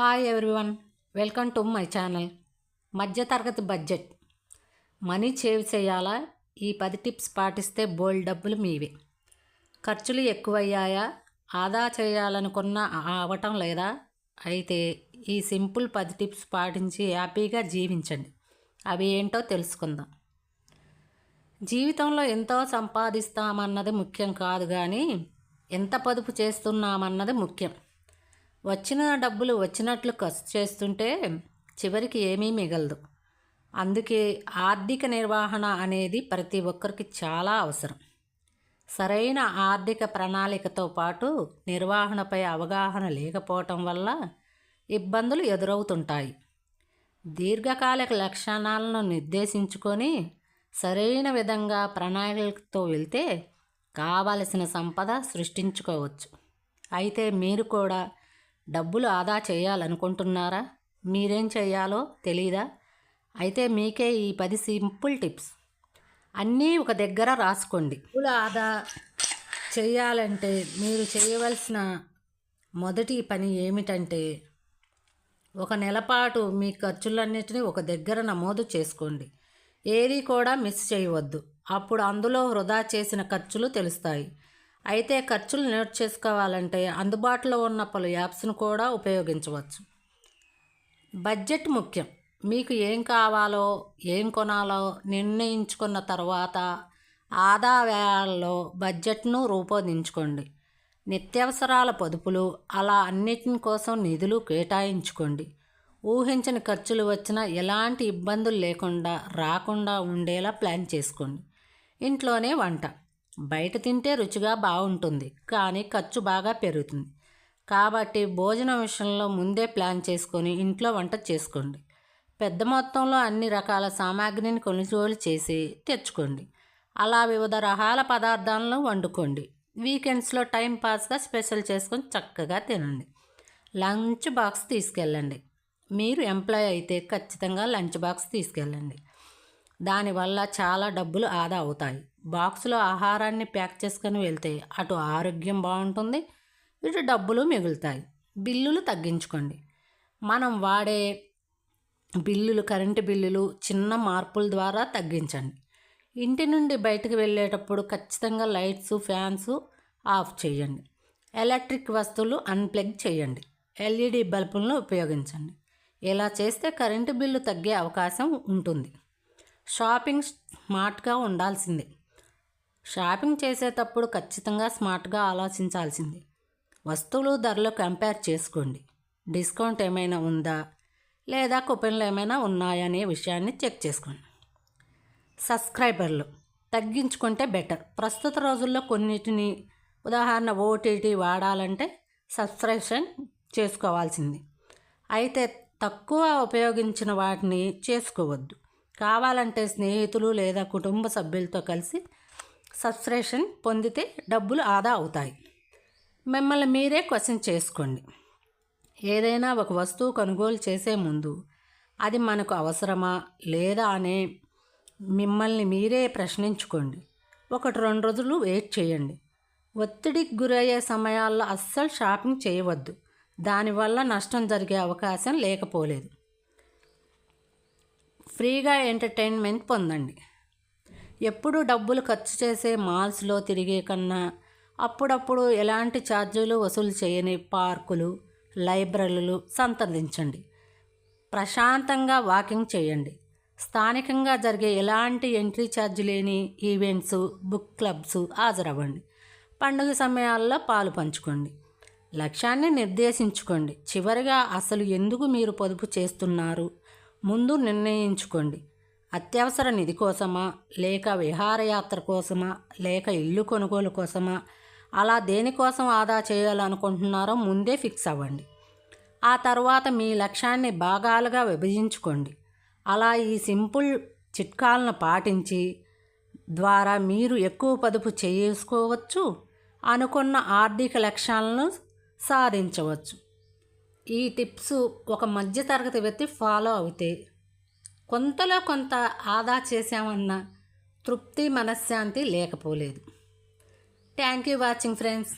Hi everyone welcome to my channel మధ్యతరగతి budget money save చేయాలా? ఈ పది టిప్స్ పాటిస్తే బోల్డ్ డబ్బులు మీవే. ఖర్చులు ఎక్కువయ్యాయా? ఆదా చేయాలనుకున్న అవటం లేదా? అయితే ఈ సింపుల్ పది టిప్స్ పాటించి హ్యాపీగా జీవించండి. అవి ఏంటో తెలుసుకుందాం. జీవితంలో ఎంతో సంపాదిస్తామన్నది ముఖ్యం కాదు కానీ ఎంత పొదుపు చేస్తున్నామన్నది ముఖ్యం. వచ్చిన డబ్బులు వచ్చినట్లు ఖర్చు చేస్తుంటే చివరికి ఏమీ మిగలదు. అందుకే ఆర్థిక నిర్వహణ అనేది ప్రతి ఒక్కరికి చాలా అవసరం. సరైన ఆర్థిక ప్రణాళికతో పాటు నిర్వహణపై అవగాహన లేకపోవటం వల్ల ఇబ్బందులు ఎదురవుతుంటాయి. దీర్ఘకాలిక లక్షణాలను నిర్దేశించుకొని సరైన విధంగా ప్రణాళికతో వెళ్తే కావలసిన సంపద సృష్టించుకోవచ్చు. అయితే మీరు కూడా డబ్బులు ఆదా చేయాలనుకుంటున్నారా? మీరేం చేయాలో తెలీదా? అయితే మీకే ఈ పది సింపుల్ టిప్స్. అన్నీ ఒక దగ్గర రాసుకోండి. డబ్బులు ఆదా చేయాలంటే మీరు చేయవలసిన మొదటి పని ఏమిటంటే ఒక నెలపాటు మీ ఖర్చులన్నింటినీ ఒక దగ్గర నమోదు చేసుకోండి. ఏది కూడా మిస్ చేయవద్దు. అప్పుడు అందులో వృధా చేసిన ఖర్చులు తెలుస్తాయి. అయితే ఖర్చులు నోట్ చేసుకోవాలంటే అందుబాటులో ఉన్న పలు యాప్స్ను కూడా ఉపయోగించవచ్చు. బడ్జెట్ ముఖ్యం. మీకు ఏం కావాలో ఏం కొనాలో నిర్ణయించుకున్న తర్వాత ఆదా బడ్జెట్ను రూపొందించుకోండి. నిత్యావసరాల పొదుపులు అలా అన్నిటిని కోసం నిధులు కేటాయించుకోండి. ఊహించని ఖర్చులు వచ్చినా ఎలాంటి ఇబ్బందులు లేకుండా రాకుండా ఉండేలా ప్లాన్ చేసుకోండి. ఇంట్లోనే వంట. బయట తింటే రుచిగా బాగుంటుంది కానీ ఖర్చు బాగా పెరుగుతుంది. కాబట్టి భోజనం విషయంలో ముందే ప్లాన్ చేసుకొని ఇంట్లో వంట చేసుకోండి. పెద్ద మొత్తంలో అన్ని రకాల సామాగ్రిని కొనుగోలు చేసి తెచ్చుకోండి. అలా వివిధ రకాల పదార్థాలను వండుకోండి. వీకెండ్స్లో టైం పాస్గా స్పెషల్ చేసుకొని చక్కగా తినండి. లంచ్ బాక్స్ తీసుకెళ్ళండి. మీరు ఎంప్లాయ్ అయితే ఖచ్చితంగా లంచ్ బాక్స్ తీసుకెళ్ళండి. దానివల్ల చాలా డబ్బులు ఆదా అవుతాయి. బాక్స్లో ఆహారాన్ని ప్యాక్ చేసుకొని వెళ్తే అటు ఆరోగ్యం బాగుంటుంది ఇటు డబ్బులు మిగులుతాయి. బిల్లులు తగ్గించుకోండి. మనం వాడే బిల్లులు కరెంటు బిల్లులు చిన్న మార్పుల ద్వారా తగ్గించండి. ఇంటి నుండి బయటకు వెళ్ళేటప్పుడు ఖచ్చితంగా లైట్స్ ఫ్యాన్స్ ఆఫ్ చేయండి. ఎలక్ట్రిక్ వస్తువులు అన్ప్లగ్ చేయండి. ఎల్ఈడి బల్బులను ఉపయోగించండి. ఇలా చేస్తే కరెంటు బిల్లు తగ్గే అవకాశం ఉంటుంది. షాపింగ్ స్మార్ట్గా ఉండాల్సిందే. షాపింగ్ చేసేటప్పుడు ఖచ్చితంగా స్మార్ట్గా ఆలోచించాల్సింది. వస్తువులు ధరలు కంపేర్ చేసుకోండి. డిస్కౌంట్ ఏమైనా ఉందా? లేదా కూపన్లు ఏమైనా ఉన్నాయనే విషయాన్ని చెక్ చేసుకోండి. సబ్స్క్రైబర్లు తగ్గించుకుంటే బెటర్. ప్రస్తుత రోజుల్లో కొన్నిటిని ఉదాహరణ ఓటీటీ వాడాలంటే సబ్స్క్రిప్షన్ చేసుకోవాల్సింది. అయితే తక్కువ ఉపయోగించిన వాటిని చేసుకోవద్దు. కావాలంటే స్నేహితులు లేదా కుటుంబ సభ్యులతో కలిసి సబ్స్క్రిప్షన్ పొందితే డబ్బులు ఆదా అవుతాయి. మిమ్మల్ని మీరే క్వశ్చన్ చేసుకోండి. ఏదైనా ఒక వస్తువు కొనుగోలు చేసే ముందు అది మనకు అవసరమా లేదా అనే మిమ్మల్ని మీరే ప్రశ్నించుకోండి. ఒకటి రెండు రోజులు వెయిట్ చేయండి. ఒత్తిడికి గురయ్యే సమయాల్లో అస్సలు షాపింగ్ చేయవద్దు. దానివల్ల నష్టం జరిగే అవకాశం లేకపోలేదు. ఫ్రీగా ఎంటర్టైన్మెంట్ పొందండి. ఎప్పుడు డబ్బులు ఖర్చు చేసే మాల్స్లో తిరిగే కన్నా అప్పుడప్పుడు ఎలాంటి ఛార్జీలు వసూలు చేయని పార్కులు లైబ్రరీలు సంప్రదించండి ప్రశాంతంగా వాకింగ్ చేయండి. స్థానికంగా జరిగే ఎలాంటి ఎంట్రీ ఛార్జ్ లేని ఈవెంట్స్ బుక్ క్లబ్స్ హాజరవ్వండి. పండుగ సమయాల్లో పాలు పంచుకోండి. లక్ష్యాన్ని నిర్దేశించుకోండి. చివరిగా అసలు ఎందుకు మీరు పొదుపు చేస్తున్నారు? ముందు నిర్ణయించుకోండి. అత్యవసర నిధి కోసమా? లేక విహారయాత్ర కోసమా? లేక ఇల్లు కొనుగోలు కోసమా? అలా దేనికోసం ఆదా చేయాలనుకుంటున్నారో ముందే ఫిక్స్ అవ్వండి. ఆ తర్వాత మీ లక్ష్యాన్ని భాగాలుగా విభజించుకోండి. అలా ఈ సింపుల్ చిట్కాలను పాటించి ద్వారా మీరు ఎక్కువ పొదుపు చేసుకోవచ్చు అనుకున్న ఆర్థిక లక్ష్యాలను సాధించవచ్చు. ఈ టిప్స్ ఒక మధ్యతరగతి వ్యక్తి ఫాలో అవుతే కొంతలో కొంత ఆదా చేశామన్న తృప్తి మనశ్శాంతి లేకపోలేదు. Thank you watching friends